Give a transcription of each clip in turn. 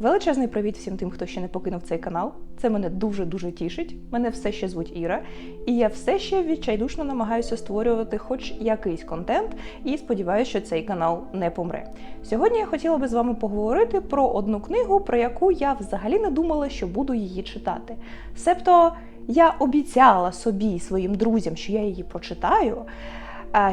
Величезний привіт всім тим, хто ще не покинув цей канал. Це мене дуже дуже тішить. Мене все ще звуть Іра, і я все ще відчайдушно намагаюся створювати хоч якийсь контент, і сподіваюся, що цей канал не помре. Сьогодні я хотіла би з вами поговорити про одну книгу, про яку я взагалі не думала, що буду її читати. Себто я обіцяла собі і своїм друзям, що я її прочитаю.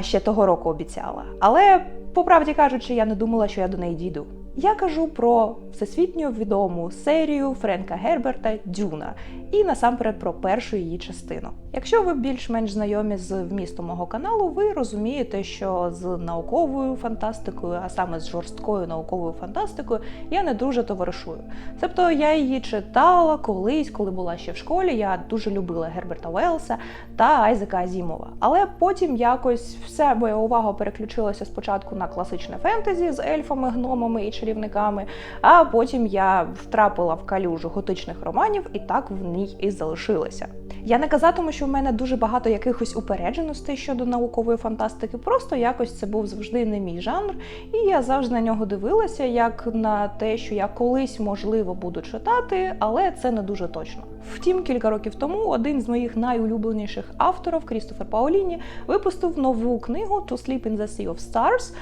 Ще того року обіцяла. Але, по правді кажучи, я не думала, що я до неї дійду. Я кажу про всесвітньо відому серію Френка Герберта Дюна і насамперед про першу її частину. Якщо ви більш-менш знайомі з вмістом мого каналу, ви розумієте, що з науковою фантастикою, а саме з жорсткою науковою фантастикою, я не дуже товаришую. Тобто я її читала колись, коли була ще в школі. Я дуже любила Герберта Уелса та Айзека Азімова. Але потім якось вся моя увага переключилася спочатку на класичне фентезі з ельфами, гномами і чарівниками. А потім я втрапила в калюжу готичних романів і так в ній і залишилася. Я не казатиму, що в мене дуже багато якихось упередженостей щодо наукової фантастики. Просто якось це був завжди не мій жанр, і я завжди на нього дивилася як на те, що я колись можливо буду читати, але це не дуже точно. Втім, кілька років тому один з моїх найулюбленіших авторів Крістофер Паоліні випустив нову книгу «To Sleep in the Sea of Stars»,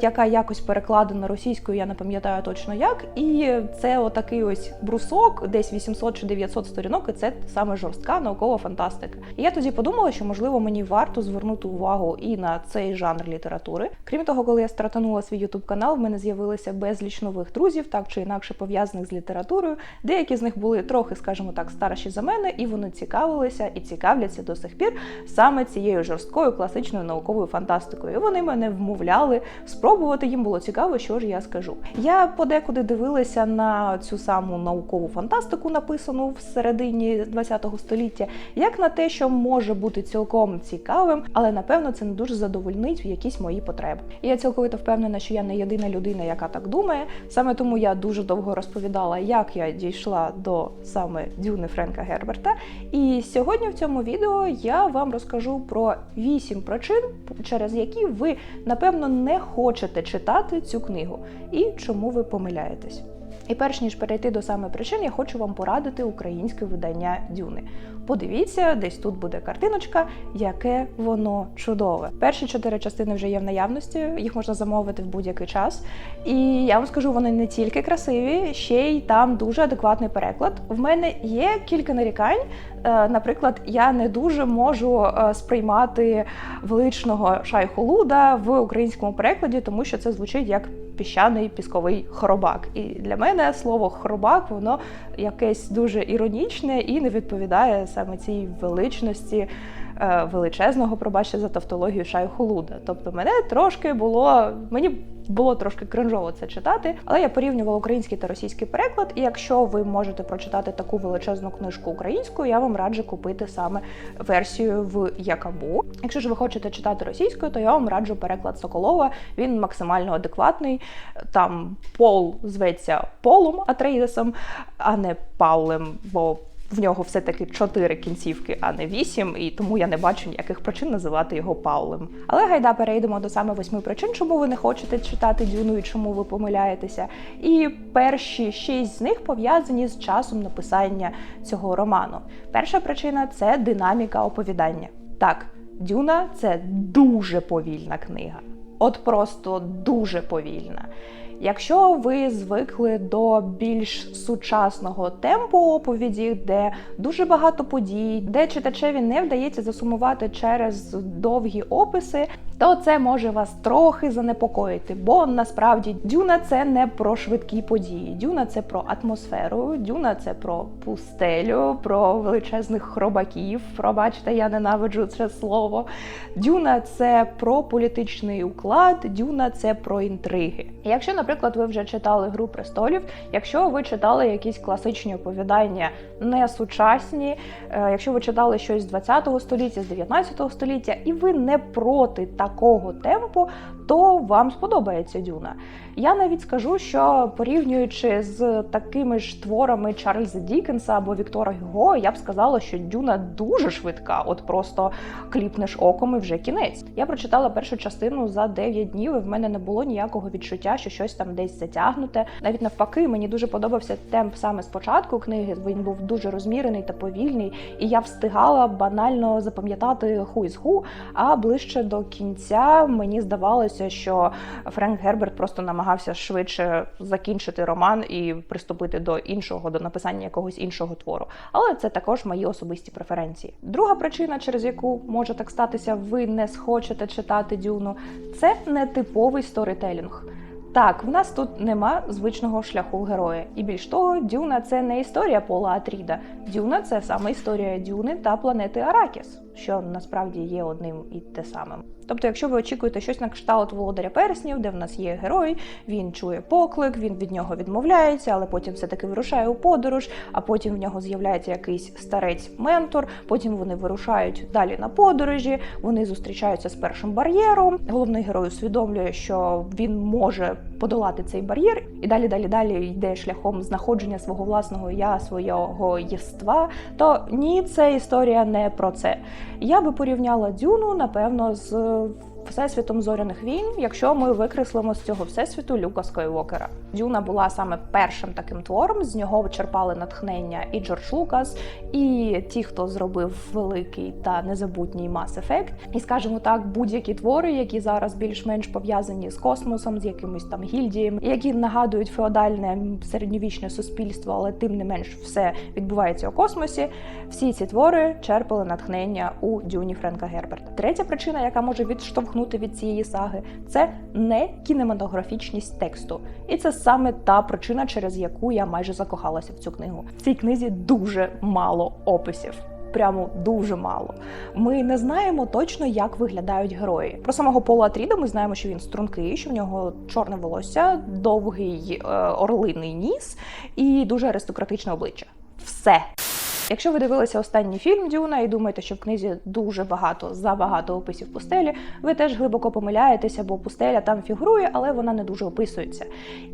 яка якось перекладена російською, я не пам'ятаю точно як. І це отакий ось брусок, десь 800 чи 900 сторінок, і це саме жорстка наукова фантастика. І я тоді подумала, що можливо мені варто звернути увагу і на цей жанр літератури. Крім того, коли я стартанула свій ютуб канал, в мене з'явилися безліч нових друзів, так чи інакше пов'язаних з літературою. Деякі з них були трохи, скажімо так, старші за мене, і вони цікавилися і цікавляться до сих пір саме цією жорсткою класичною науковою фантастикою. І Вони мене вмовляли спробувати. Їм було цікаво, що ж я скажу. Я подекуди дивилася на цю саму наукову фантастику, написану в середині ХХ століття, як на те, що може бути цілком цікавим, але напевно це не дуже задовольнить якісь мої потреби. Я цілковито впевнена, що я не єдина людина, яка так думає. Саме тому я дуже довго розповідала, як я дійшла до саме Дюни Френка Герберта. І сьогодні в цьому відео я вам розкажу про вісім причин, через які ви напевно не хочете читати цю книгу, і чому ви помиляєтесь. І перш ніж перейти до саме причин, я хочу вам порадити українське видання Дюни. Подивіться, десь тут буде картиночка, яке воно чудове. Перші чотири частини вже є в наявності, їх можна замовити в будь-який час. І я вам скажу, вони не тільки красиві, ще й там дуже адекватний переклад. В мене є кілька нарікань. Е, Наприклад, я не дуже можу е, сприймати величного шайхолуда в українському перекладі, тому що це звучить як піщаний пісковий хробак. І для мене слово хробак воно якесь дуже іронічне і не відповідає саме цій величності е, величезного, пробачте за тавтологію шайхолуда. Тобто мене трошки було мені. Було трошки кринжово це читати, але я порівнювала український та російський переклад. І якщо ви можете прочитати таку величезну книжку українською, я вам раджу купити саме версію в Якабу. Якщо ж ви хочете читати російською, то я вам раджу переклад Соколова. Він максимально адекватний. Там Пол зветься Полом Атрейдесом, а не Паулем. бо в нього все-таки чотири кінцівки, а не вісім, і тому я не бачу ніяких причин називати його Паулем. Але гайда перейдемо до саме восьми причин, чому ви не хочете читати Дюну і чому ви помиляєтеся. І перші шість з них пов'язані з часом написання цього роману. Перша причина це динаміка оповідання. Так, Дюна це дуже повільна книга. От просто дуже повільна. Якщо ви звикли до більш сучасного темпу оповіді, де дуже багато подій, де читачеві не вдається засумувати через довгі описи, то це може вас трохи занепокоїти, бо насправді дюна це не про швидкі події. Дюна це про атмосферу, дюна це про пустелю, про величезних хробаків. Пробачте, я ненавиджу це слово. Дюна це про політичний уклад, дюна це про інтриги. Якщо, наприклад, ви вже читали Гру престолів, якщо ви читали якісь класичні оповідання не сучасні, е, якщо ви читали щось з 20 століття, з 19 століття, і ви не проти такого темпу, то вам сподобається Дюна. Я навіть скажу, що порівнюючи з такими ж творами Чарльза Дікенса або Віктора Гюго, я б сказала, що Дюна дуже швидка. От просто кліпнеш оком і вже кінець. Я прочитала першу частину за 9 днів, і в мене не було ніякого відчуття, що щось там десь затягнуте. Навіть навпаки, мені дуже подобався темп саме спочатку книги. Він був дуже розмірений та повільний, і я встигала банально запам'ятати ху із ху. А ближче до кінця мені здавалося, що Френк Герберт просто намагався швидше закінчити роман і приступити до іншого, до написання якогось іншого твору. Але це також мої особисті преференції. Друга причина, через яку може так статися, ви не схочете читати Дюну, це нетиповий сторітелінг. Так, в нас тут нема звичного шляху героя. І більш того, Дюна це не історія Пола Атріда. Дюна це саме історія Дюни та планети Аракіс, що насправді є одним і те самим. Тобто, якщо ви очікуєте щось на кшталт володаря перснів, де в нас є герой, він чує поклик, він від нього відмовляється, але потім все-таки вирушає у подорож, а потім в нього з'являється якийсь старець-ментор. Потім вони вирушають далі на подорожі, вони зустрічаються з першим бар'єром. Головний герой усвідомлює, що він може подолати цей бар'єр, і далі, далі, далі йде шляхом знаходження свого власного я, свого єства. То ні, це історія не про це. Я би порівняла Дюну, напевно, з episode. Всесвітом зоряних війн, якщо ми викреслимо з цього всесвіту Люка Скайуокера. Дюна була саме першим таким твором. З нього черпали натхнення і Джордж Лукас, і ті, хто зробив великий та незабутній Mass Effect. І скажімо так, будь-які твори, які зараз більш-менш пов'язані з космосом, з якимись там гільдіями, які нагадують феодальне середньовічне суспільство, але тим не менш все відбувається у космосі. Всі ці твори черпали натхнення у Дюні Френка Герберта. Третя причина, яка може відштовхнути від цієї саги, це не кінематографічність тексту. І це саме та причина, через яку я майже закохалася в цю книгу. В цій книзі дуже мало описів. Прямо дуже мало. Ми не знаємо точно, як виглядають герої. Про самого Пола Атріда ми знаємо, що він стрункий, що в нього чорне волосся, довгий е, орлиний ніс і дуже аристократичне обличчя. Все. Якщо ви дивилися останній фільм Дюна і думаєте, що в книзі дуже багато забагато описів пустелі, ви теж глибоко помиляєтеся, бо пустеля там фігурує, але вона не дуже описується.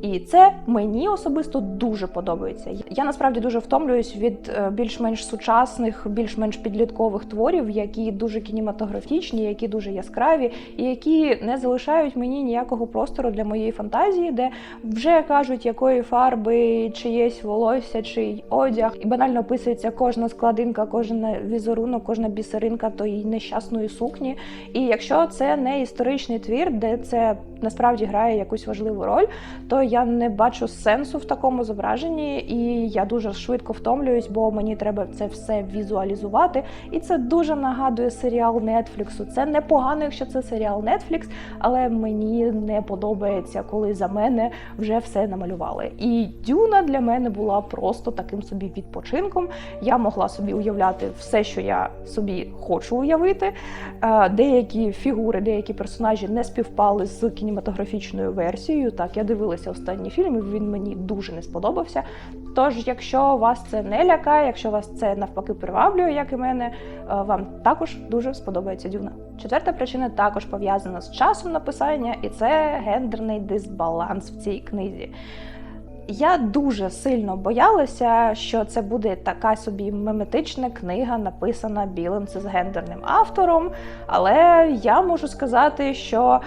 І це мені особисто дуже подобається. Я насправді дуже втомлююсь від е, більш-менш сучасних, більш-менш підліткових творів, які дуже кінематографічні, які дуже яскраві, і які не залишають мені ніякого простору для моєї фантазії, де вже кажуть, якої фарби, чиєсь волосся, чий одяг, і банально описується кожна складинка, кожен візерунок, кожна бісеринка тої нещасної сукні. І якщо це не історичний твір, де це насправді грає якусь важливу роль, то я не бачу сенсу в такому зображенні, і я дуже швидко втомлююсь, бо мені треба це все візуалізувати. І це дуже нагадує серіал Нетфліксу. Це непогано, якщо це серіал Netflix, але мені не подобається, коли за мене вже все намалювали. І Дюна для мене була просто таким собі відпочинком. Я могла собі уявляти все, що я собі хочу уявити. Е, Деякі фігури, деякі персонажі не співпали з кінематографічною версією. Так, я дивилася останній фільм, і він мені дуже не сподобався. Тож, якщо вас це не лякає, якщо вас це навпаки приваблює, як і мене, е, вам також дуже сподобається Дюна. Четверта причина також пов'язана з часом написання, і це гендерний дисбаланс в цій книзі. Я дуже сильно боялася, що це буде така собі меметична книга, написана білим цисгендерним автором. Але я можу сказати, що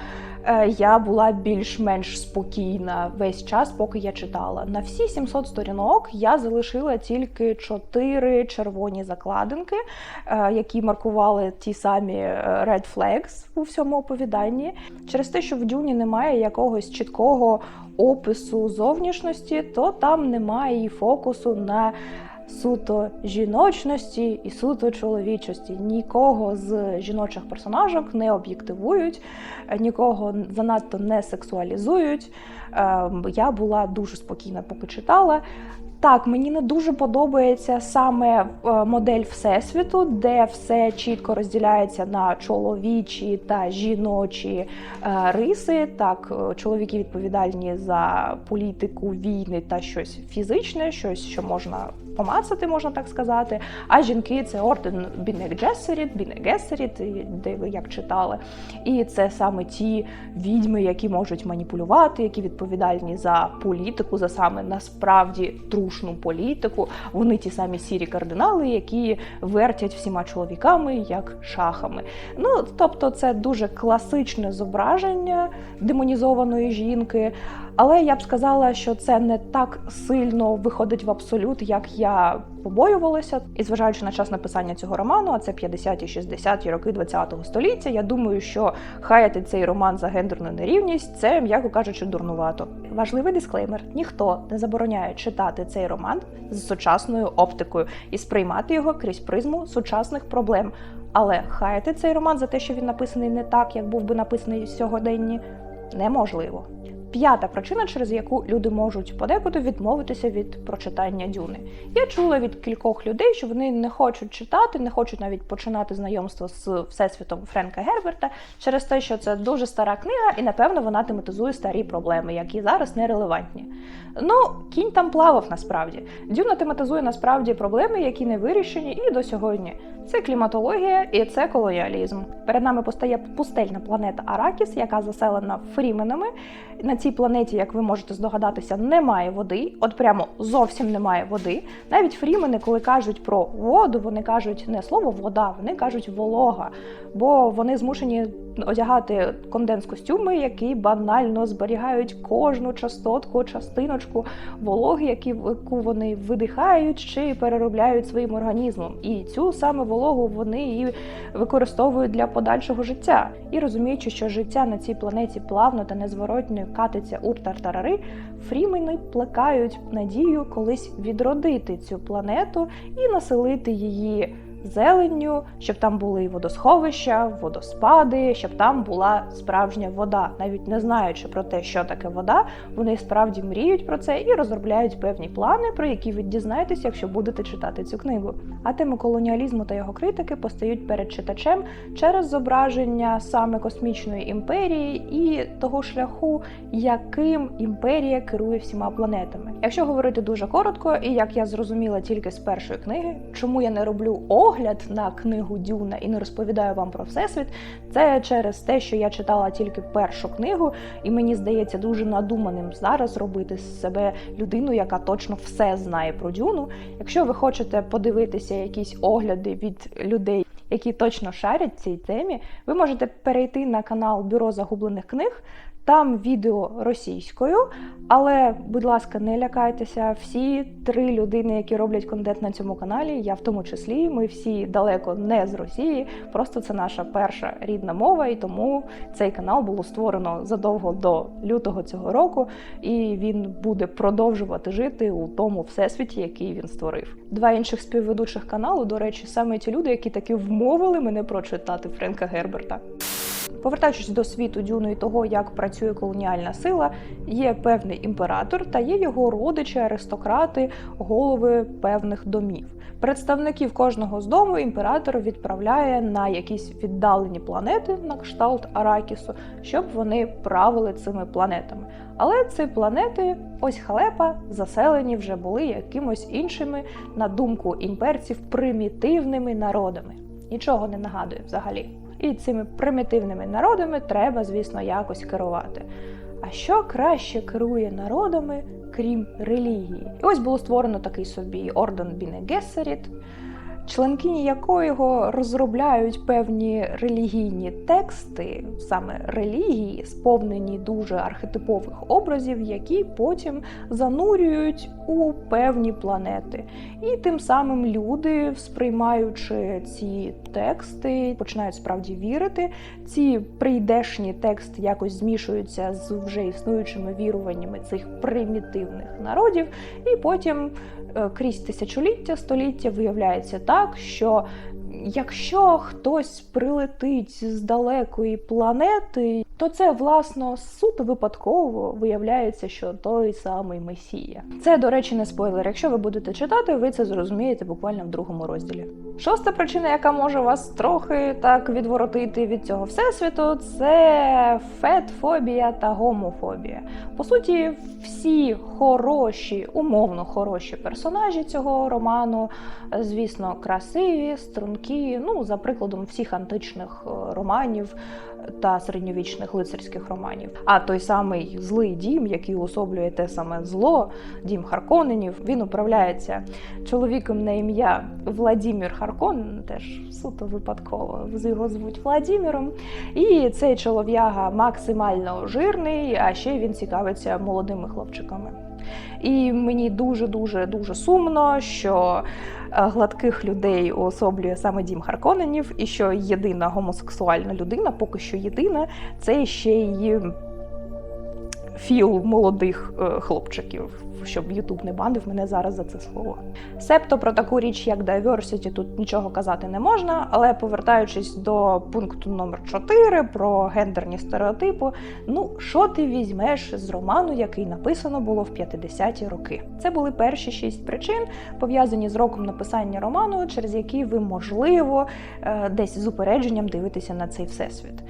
я була більш-менш спокійна весь час, поки я читала. На всі 700 сторінок я залишила тільки 4 червоні закладинки, е, які маркували ті самі е, red flags у всьому оповіданні. Через те, що в Дюні немає якогось чіткого опису зовнішності, то там немає і фокусу на суто жіночності і суто чоловічості. Нікого з жіночих персонажок не об'єктивують, нікого занадто не сексуалізують. Ем, Я була дуже спокійна, поки читала. Так, мені не дуже подобається саме е, модель всесвіту, де все чітко розділяється на чоловічі та жіночі е, риси. Так, е, чоловіки відповідальні за політику, війни та щось фізичне, щось, що можна помацати, можна так сказати. А жінки це орден Біне Джесеріт, Біне Гесеріт, де ви як читали. І це саме ті відьми, які можуть маніпулювати, які відповідальні за політику, за саме насправді трушну політику. Вони ті самі сірі кардинали, які вертять всіма чоловіками як шахами. Ну тобто, це дуже класичне зображення демонізованої жінки. Але я б сказала, що це не так сильно виходить в абсолют, як я побоювалася. І зважаючи на час написання цього роману, а це 50-ті, 60-ті роки 20-го століття. Я думаю, що хаяти цей роман за гендерну нерівність це, м'яко кажучи, дурнувато. Важливий дисклеймер: ніхто не забороняє читати цей роман з сучасною оптикою і сприймати його крізь призму сучасних проблем. Але хаяти цей роман за те, що він написаний не так, як був би написаний сьогоденні, неможливо. П'ята причина, через яку люди можуть подекуди відмовитися від прочитання дюни. Я чула від кількох людей, що вони не хочуть читати, не хочуть навіть починати знайомство з всесвітом Френка Герберта через те, що це дуже стара книга, і напевно вона тематизує старі проблеми, які зараз нерелевантні. Ну, кінь там плавав насправді. Дюна тематизує насправді проблеми, які не вирішені і до сьогодні. Це кліматологія і це колоніалізм. Перед нами постає пустельна планета Аракіс, яка заселена фріменами. Цій планеті, як ви можете здогадатися, немає води, от прямо зовсім немає води. Навіть фрімени, коли кажуть про воду, вони кажуть не слово вода, вони кажуть волога, бо вони змушені одягати конденс-костюми, які банально зберігають кожну частотку, частиночку вологи, які яку вони видихають чи переробляють своїм організмом. І цю саме вологу вони і використовують для подальшого життя. І розуміючи, що життя на цій планеті плавно та незворотньо катиться у тартарари, фрімени плекають надію колись відродити цю планету і населити її зеленню, щоб там були і водосховища, водоспади, щоб там була справжня вода. Навіть не знаючи про те, що таке вода, вони справді мріють про це і розробляють певні плани, про які ви дізнаєтесь, якщо будете читати цю книгу. А теми колоніалізму та його критики постають перед читачем через зображення саме космічної імперії і того шляху, яким імперія керує всіма планетами. Якщо говорити дуже коротко, і як я зрозуміла тільки з першої книги, чому я не роблю огляд на книгу Дюна і не розповідаю вам про всесвіт, це через те, що я читала тільки першу книгу, і мені здається дуже надуманим зараз робити з себе людину, яка точно все знає про Дюну. Якщо ви хочете подивитися якісь огляди від людей. Які точно шарять цій темі, ви можете перейти на канал Бюро загублених книг. Там відео російською, але, будь ласка, не лякайтеся. Всі три людини, які роблять контент на цьому каналі, я в тому числі. Ми всі далеко не з Росії. Просто це наша перша рідна мова, і тому цей канал було створено задовго до лютого цього року, і він буде продовжувати жити у тому всесвіті, який він створив. Два інших співведучих каналу, до речі, саме ті люди, які таки вмовили мене прочитати Френка Герберта. Повертаючись до світу дюну і того, як працює колоніальна сила, є певний імператор та є його родичі, аристократи, голови певних домів. Представників кожного з дому імператор відправляє на якісь віддалені планети на кшталт Аракісу, щоб вони правили цими планетами. Але ці планети, ось халепа, заселені вже були якимось іншими, на думку імперців, примітивними народами. Нічого не нагадує взагалі. І цими примітивними народами треба, звісно, якось керувати. А що краще керує народами, крім релігії? І ось було створено такий собі орден Біне Гессеріт, членкині якого розробляють певні релігійні тексти, саме релігії, сповнені дуже архетипових образів, які потім занурюють у певні планети. І тим самим люди, сприймаючи ці тексти, починають справді вірити. Ці прийдешні тексти якось змішуються з вже існуючими віруваннями цих примітивних народів, і потім крізь тисячоліття століття виявляється так, що якщо хтось прилетить з далекої планети, то це власно суто випадково виявляється, що той самий Месія. Це, до речі, не спойлер. Якщо ви будете читати, ви це зрозумієте буквально в другому розділі. Шоста причина, яка може вас трохи так відворотити від цього всесвіту, це фетфобія та гомофобія. По суті, всі хороші, умовно хороші персонажі цього роману, звісно, красиві, стрункі. Ну, за прикладом всіх античних е, романів та середньовічних лицарських романів. А той самий злий дім, який уособлює те саме зло, дім Харконенів, він управляється чоловіком на ім'я Владімір Харконен, теж суто випадково його звуть Владіміром. І цей чолов'яга максимально жирний, а ще він цікавиться молодими хлопчиками. І мені дуже дуже дуже сумно, що е, гладких людей уособлює саме дім Харконенів, і що єдина гомосексуальна людина, поки що єдина, це ще й філ молодих е, хлопчиків. Щоб Ютуб не банив мене зараз за це слово. Себто про таку річ, як diversity, тут нічого казати не можна, але повертаючись до пункту номер 4 про гендерні стереотипи, ну що ти візьмеш з роману, який написано було в 50-ті роки? Це були перші шість причин, пов'язані з роком написання роману, через які ви, можливо, е, десь з упередженням дивитеся на цей всесвіт.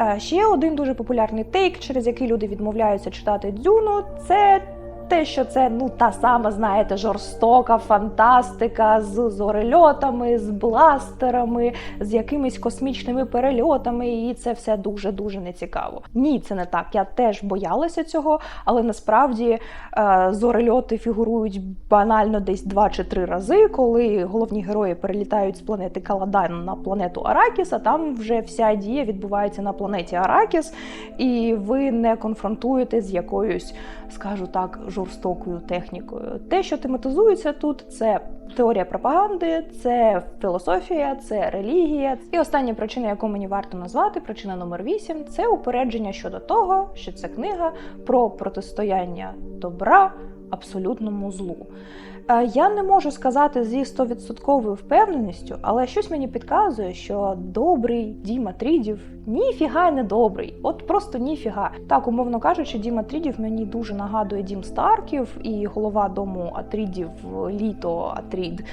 Е, Ще один дуже популярний тейк, через який люди відмовляються читати дзюну, це те, що це ну та сама, знаєте, жорстока фантастика з зорельотами, з бластерами, з якимись космічними перельотами, і це все дуже дуже нецікаво. Ні, це не так. Я теж боялася цього, але насправді е, зорельоти фігурують банально десь два чи три рази, коли головні герої перелітають з планети Каладан на планету Аракіс, а там вже вся дія відбувається на планеті Аракіс, і ви не конфронтуєте з якоюсь, скажу так, жорстокою технікою. Те, що тематизується тут, це теорія пропаганди, це філософія, це релігія. І остання причина, яку мені варто назвати, причина номер 8 це упередження щодо того, що це книга про протистояння добра абсолютному злу. Е, Я не можу сказати зі стовідсотковою впевненістю, але щось мені підказує, що добрий Діма Трідів ніфіга не добрий. От просто ніфіга. Так, умовно кажучи, Діма Трідів мені дуже нагадує Дім Старків і голова дому Атрідів Літо Атрід.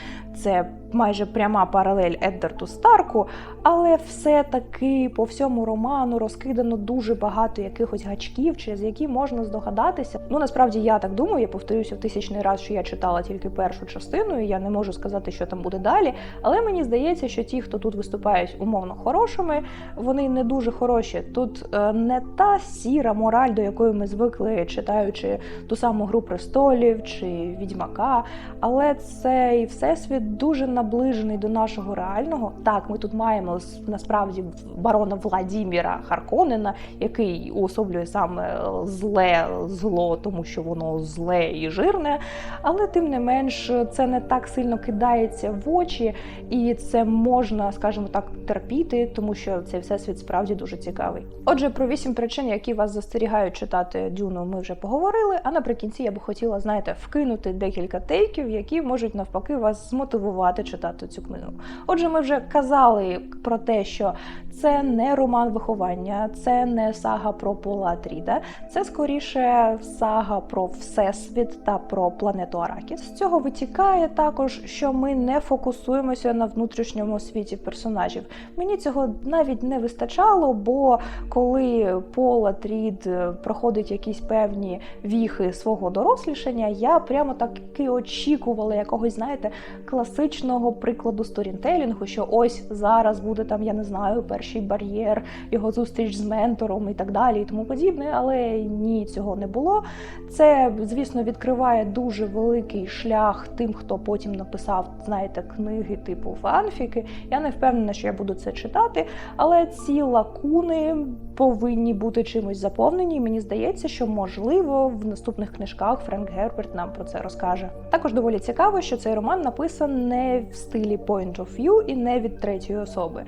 Це майже пряма паралель Еддарту Старку, але все-таки по всьому роману розкидано дуже багато якихось гачків, через які можна здогадатися. Ну насправді я так думаю, я повторюся в тисячний раз, що я читала тільки першу частину, і я не можу сказати, що там буде далі. Але мені здається, що ті, хто тут виступають умовно хорошими, вони не дуже хороші. Тут е, не та сіра мораль, до якої ми звикли, читаючи ту саму гру престолів чи відьмака. Але цей всесвіт дуже наближений до нашого реального. Так, ми тут маємо насправді барона Владіміра Харконена, який уособлює саме зле зло, тому що воно зле і жирне. Але тим не менш, це не так сильно кидається в очі, і це можна, скажімо так, терпіти, тому що цей всесвіт справді дуже цікавий. Отже, про вісім причин, які вас застерігають читати Дюну, ми вже поговорили. А наприкінці я би хотіла, знаєте, вкинути декілька тейків, які можуть навпаки вас змотивувати читати цю книгу. Отже, ми вже казали про те, що це не роман виховання, це не сага про Пола Атріда, це скоріше сага про всесвіт та про планету Аракіс. З цього витікає також, що ми не фокусуємося на внутрішньому світі персонажів. Мені цього навіть не вистачало, бо коли Пол Атрід проходить якісь певні віхи свого дорослішання, я прямо таки очікувала якогось, знаєте, класичного прикладу сторінтелінгу, що ось зараз буде там, я не знаю, перший бар'єр, його зустріч з ментором і так далі, і тому подібне. Але ні, цього не було. Це, звісно, відкриває дуже великий шлях тим, хто потім написав, знаєте, книги типу фанфіки. Я не впевнена, що я буду це читати, але ці лакуни повинні бути чимось заповнені. І мені здається, що можливо в наступних книжках Френк Герберт нам про це розкаже. Також доволі цікаво, що цей роман написан не в стилі point of view і не від третьої особи.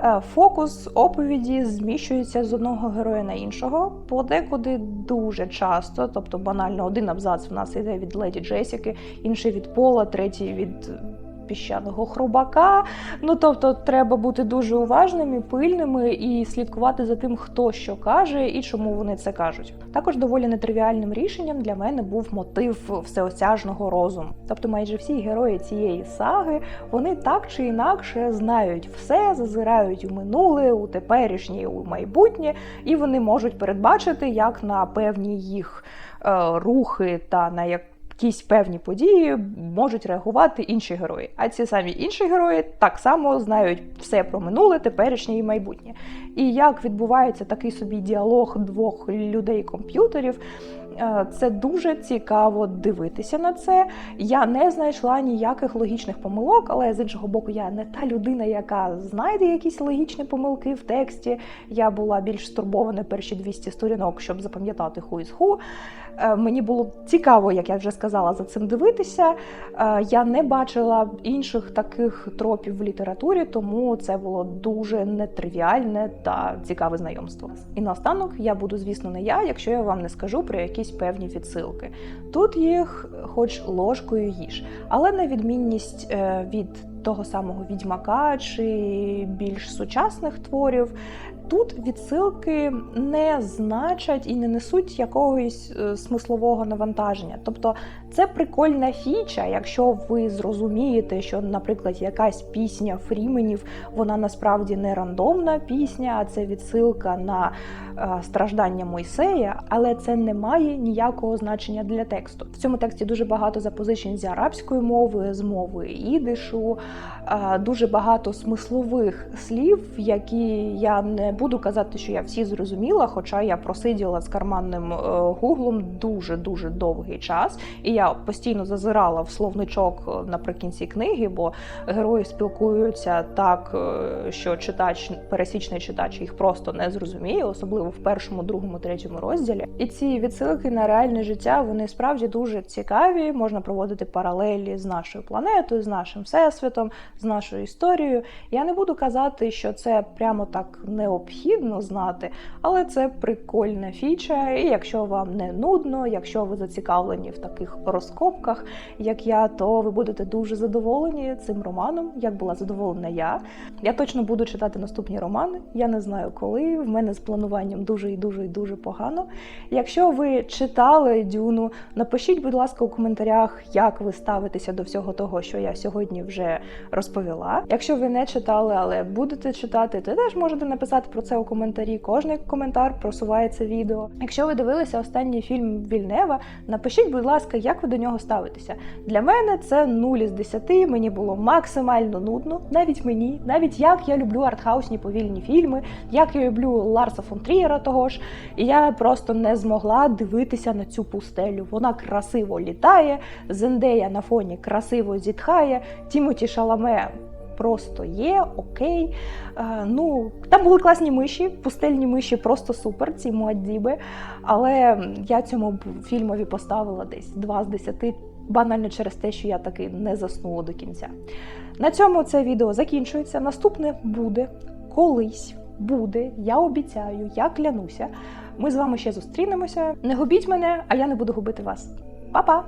Е, Фокус оповіді зміщується з одного героя на іншого, подекуди дуже часто, тобто банально один абзац в нас йде від леді Джесіки, інший від Пола, третій від піщаного хробака. Ну тобто, треба бути дуже уважними, пильними і слідкувати за тим, хто що каже і чому вони це кажуть. Також доволі нетривіальним рішенням для мене був мотив всеосяжного розуму. Тобто, майже всі герої цієї саги вони так чи інакше знають все, зазирають у минуле, у теперішнє, у майбутнє, і вони можуть передбачити, як на певні їх е, рухи та на як. Якісь певні події можуть реагувати інші герої. А ці самі інші герої так само знають все про минуле, теперішнє і майбутнє. І як відбувається такий собі діалог двох людей-комп'ютерів. е, Це дуже цікаво дивитися на це. Я не знайшла ніяких логічних помилок, але з іншого боку, я не та людина, яка знайде якісь логічні помилки в тексті. Я була більш стурбована перші 200 сторінок, щоб запам'ятати ху із ху. Е, Мені було цікаво, як я вже сказала, за цим дивитися. Е, Я не бачила інших таких тропів в літературі, тому це було дуже нетривіальне та цікаве знайомство. І наостанок я буду, звісно, не я, якщо я вам не скажу про якісь певні відсилки. Тут їх, хоч ложкою їж, але на відмінність е, від того самого відьмака чи більш сучасних творів. Тут відсилки не значать і не несуть якогось е, смислового навантаження. Тобто це прикольна фіча, якщо ви зрозумієте, що, наприклад, якась пісня Фріменів, вона насправді не рандомна пісня, а це відсилка на е, страждання Мойсея, але це не має ніякого значення для тексту. В цьому тексті дуже багато запозичень з арабської мови, з мови ідишу, е, дуже багато смислових слів, які я не буду казати, що я всі зрозуміла, хоча я просиділа з карманним е, гуглом дуже дуже довгий час, і я постійно зазирала в словничок е, наприкінці книги, бо герої спілкуються так, е, що читач, пересічний читач їх просто не зрозуміє, особливо в першому, другому, третьому розділі. І ці відсилки на реальне життя вони справді дуже цікаві. Можна проводити паралелі з нашою планетою, з нашим всесвітом, з нашою історією. Я не буду казати, що це прямо так необхідно знати, але це прикольна фіча. І якщо вам не нудно, якщо ви зацікавлені в таких розкопках, як я, то ви будете дуже задоволені цим романом, як була задоволена я. Я точно буду читати наступні романи. Я не знаю коли. В мене з плануванням дуже і дуже і дуже погано. Якщо ви читали Дюну, напишіть, будь ласка, у коментарях, як ви ставитеся до всього того, що я сьогодні вже розповіла. Якщо ви не читали, але будете читати, то теж можете написати про це у коментарі. Кожний коментар просуває це відео. Якщо ви дивилися останній фільм Вільнева, напишіть, будь ласка, як ви до нього ставитеся. Для мене це 0 із 10, Мені було максимально нудно, навіть мені, навіть як я люблю артхаусні повільні фільми, як я люблю Ларса фон Трієра того ж. І я просто не змогла дивитися на цю пустелю. Вона красиво літає, Зендея на фоні красиво зітхає, Тімоті Шаламе. Просто є, окей. Е, ну, там були класні миші, пустельні миші, просто супер, ці муаддіби. Але я цьому фільмові поставила десь 2 з 10, банально через те, що я таки не заснула до кінця. На цьому це відео закінчується. Наступне буде колись. Буде, я обіцяю, я клянуся. Ми з вами ще зустрінемося. Не губіть мене, а я не буду губити вас. Па-па!